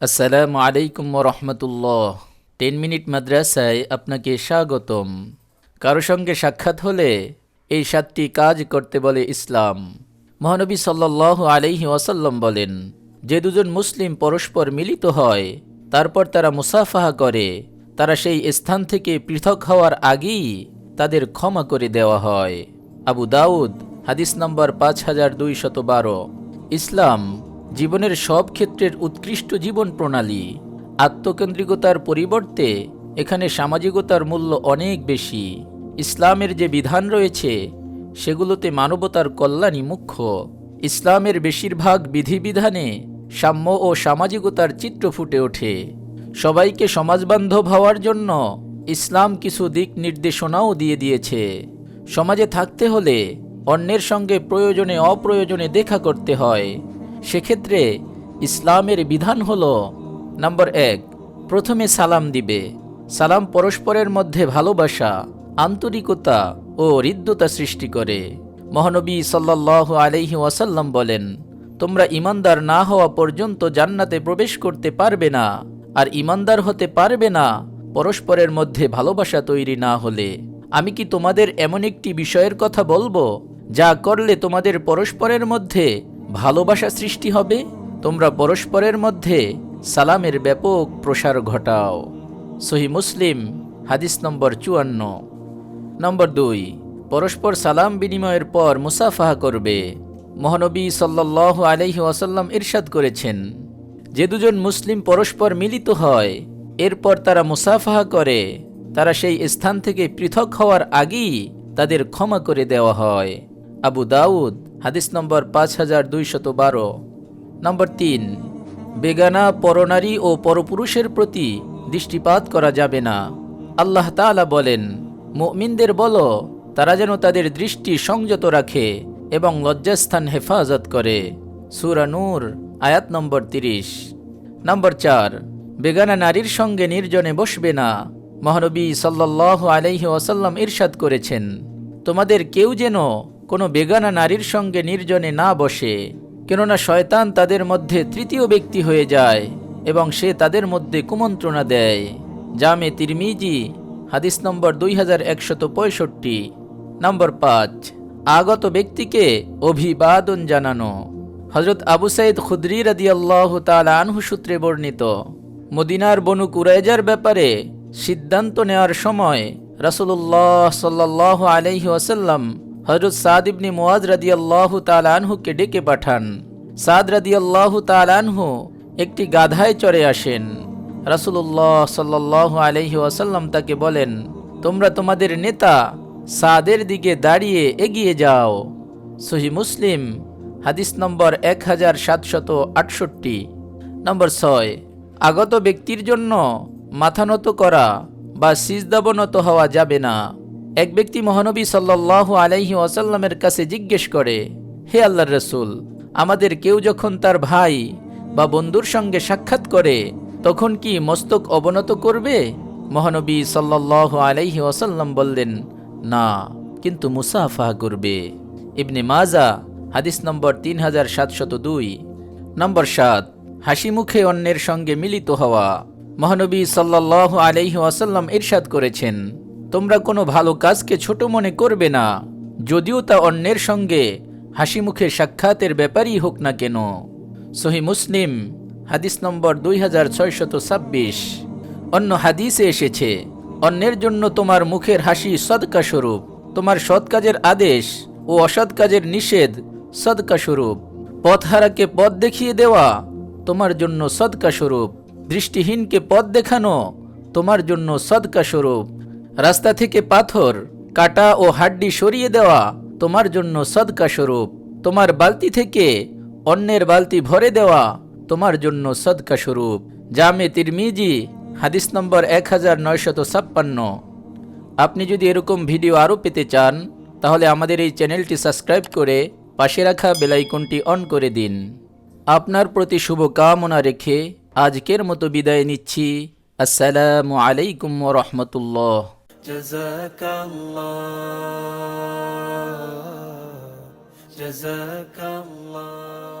আসসালামু আলাইকুম রহমতুল্লাহ। Ten minute মাদ্রাসায় আপনাকে স্বাগতম। কারও সঙ্গে সাক্ষাৎ হলে এই সাতটি কাজ করতে বলে ইসলাম। মহানবী সাল্লাহ আলাইহি ওয়াসাল্লাম বলেন, যে দুজন মুসলিম পরস্পর মিলিত হয়, তারপর তারা মুসাফাহা করে, তারা সেই স্থান থেকে পৃথক হওয়ার আগেই তাদের ক্ষমা করে দেওয়া হয়। আবু দাউদ, হাদিস নম্বর পাঁচ হাজার দুইশত বারো। ইসলাম জীবনের সব ক্ষেত্রের উৎকৃষ্ট জীবন প্রণালী, আত্মকেন্দ্রিকতার পরিবর্তে এখানে সামাজিকতার মূল্য অনেক বেশি। ইসলামের যে বিধান রয়েছে, সেগুলোতে মানবতার কল্যাণই মুখ্য। ইসলামের বেশিরভাগ বিধিবিধানে সাম্য ও সামাজিকতার চিত্র ফুটে ওঠে। সবাইকে সমাজবান্ধব হওয়ার জন্য ইসলাম কিছু দিক নির্দেশনাও দিয়ে দিয়েছে। সমাজে থাকতে হলে অন্যের সঙ্গে প্রয়োজনে অপ্রয়োজনে দেখা করতে হয়। সেক্ষেত্রে ইসলামের বিধান হল, নম্বর এক, প্রথমে সালাম দিবে। সালাম পরস্পরের মধ্যে ভালোবাসা, আন্তরিকতা ও হৃদ্যতা সৃষ্টি করে। মহানবী সাল্লাহ আলহি ওয়াসাল্লাম বলেন, তোমরা ইমানদার না হওয়া পর্যন্ত জান্নাতে প্রবেশ করতে পারবে না, আর ইমানদার হতে পারবে না পরস্পরের মধ্যে ভালোবাসা তৈরি না হলে। আমি কি তোমাদের এমন একটি বিষয়ের কথা বলব, যা করলে তোমাদের পরস্পরের মধ্যে ভালোবাসা সৃষ্টি হবে, তোমরা পরস্পরের মধ্যে সালামের ব্যাপক প্রসার ঘটাও। সহি মুসলিম, হাদিস নম্বর চুয়ান্ন। নম্বর দুই, পরস্পর সালাম বিনিময়ের পর মুসাফাহা করবে। মহানবী সাল্লাহ আলহি ওয়াসাল্লাম ইরশাদ করেছেন, যে দুজন মুসলিম পরস্পর মিলিত হয়, এরপর তারা মুসাফাহা করে, তারা সেই স্থান থেকে পৃথক হওয়ার আগেই তাদের ক্ষমা করে দেওয়া হয়। আবু দাউদ হাদিস নম্বর পাঁচ হাজার দুইশত বারো। নম্বর তিন, বেগানা পরনারী ও পরপুরুষের প্রতি দৃষ্টিপাত করা যাবে না। আল্লাহ তাআলা বলেন, মুমিনদের বলো, তারা যেন তাদের দৃষ্টি সংযত রাখে এবং লজ্জাস্থান হেফাজত করে। সুরা নূর, আয়াত নম্বর তিরিশ। নম্বর চার, বেগানা নারীর সঙ্গে নির্জনে বসবে না। মহানবী সাল্লাহ আলাইহি ওয়াসাল্লাম ইরশাদ করেছেন, তোমাদের কেউ যেন কোনো বেগানা নারীর সঙ্গে নির্জনে না বসে, কেননা শয়তান তাদের মধ্যে তৃতীয় ব্যক্তি হয়ে যায় এবং সে তাদের মধ্যে কুমন্ত্রণা দেয়। জামে তিরমিজি, হাদিস নম্বর দুই হাজার একশত পঁয়ষট্টি, নম্বর পাঁচ, আগত ব্যক্তিকে অভিবাদন জানানো। হজরত আবু সাইদ খুদ্রি রাদিয়াল্লাহ তালা আনহু সূত্রে বর্ণিত, মদিনার বনু কুরাইজার ব্যাপারে সিদ্ধান্ত নেওয়ার সময় রাসুল্লাহ সাল্লাহ আলহি ওয়াসাল্লাম হজরত সাদ ইবনি মুয়াজ রাদিয়াল্লাহ তালানহুকে ডেকে পাঠান। সাদ রাদিয়াল্লাহু তালানহু একটি গাধায় চড়ে আসেন। রাসুল্লাহ সাল্লাহ আলহি ওয়াসাল্লাম তাকে বলেন, তোমরা তোমাদের নেতা সাদের দিকে দাঁড়িয়ে এগিয়ে যাও। সহি মুসলিম, হাদিস নম্বর এক হাজার সাতশত আটষট্টি। নম্বর ছয়, আগত ব্যক্তির জন্য মাথানত করা বা সিজদাবনত হওয়া যাবে না। এক ব্যক্তি মহানবী সাল্লাহ আলাইহি ওয়াসাল্লামের কাছে জিজ্ঞেস করে, হে আল্লাহর রসুল, আমাদের কেউ যখন তার ভাই বা বন্ধুর সঙ্গে সাক্ষাৎ করে, তখন কি মস্তক অবনত করবে? মহানবী সাল্লাহ আলাইহি ওয়াসাল্লাম বললেন, না, কিন্তু মুসাফা করবে। ইবনে মাজা, হাদিস নম্বর তিন হাজার সাতশত দুই। নম্বর সাত, হাসি মুখে অন্যের সঙ্গে মিলিত হওয়া। মহানবী সাল্লাহ আলাইহি ওয়াসাল্লাম ইরশাদ করেছেন তোমরা কোনো ভালো কাজকে ছোট মনে করবে না, যদিও তা অন্যের সঙ্গে। হাসি মুখে সাক্ষাতের ব্যাপারই হোক না কেন। সহি মুসলিম, হাদিস নম্বর দুই হাজার ছয়শত ছাব্বিশ। অন্য হাদিসে এসেছে, অন্যের জন্য তোমার মুখের হাসি সদকা স্বরূপ, তোমার সৎ কাজের আদেশ ও অসৎ কাজের নিষেধ সদকা স্বরূপ। পথহারাকে পথ দেখিয়ে দেওয়া, তোমার জন্য সদকা স্বরূপ। দৃষ্টিহীনকে পথ দেখানো, তোমার জন্য সদকা স্বরূপ। রাস্তা থেকে পাথর, কাটা ও হাড্ডি সরিয়ে দেওয়া তোমার জন্য সদকা স্বরূপ। তোমার বালতি থেকে অন্যের বালতি ভরে দেওয়া তোমার জন্য সদকা স্বরূপ। জামে তিরমিজি, হাদিস নম্বর এক হাজার ছাপ্পান্ন। আপনি যদি এরকম ভিডিও আরও পেতে চান, তাহলে আমাদের এই চ্যানেলটি সাবস্ক্রাইব করে পাশে রাখা বেলাইকনটি অন করে দিন। আপনার প্রতি শুভ কামনা রেখে আজকের মতো বিদায় নিচ্ছি। আসসালামু আলাইকুম রহমতুল্লাহ। جزاك الله جزاك الله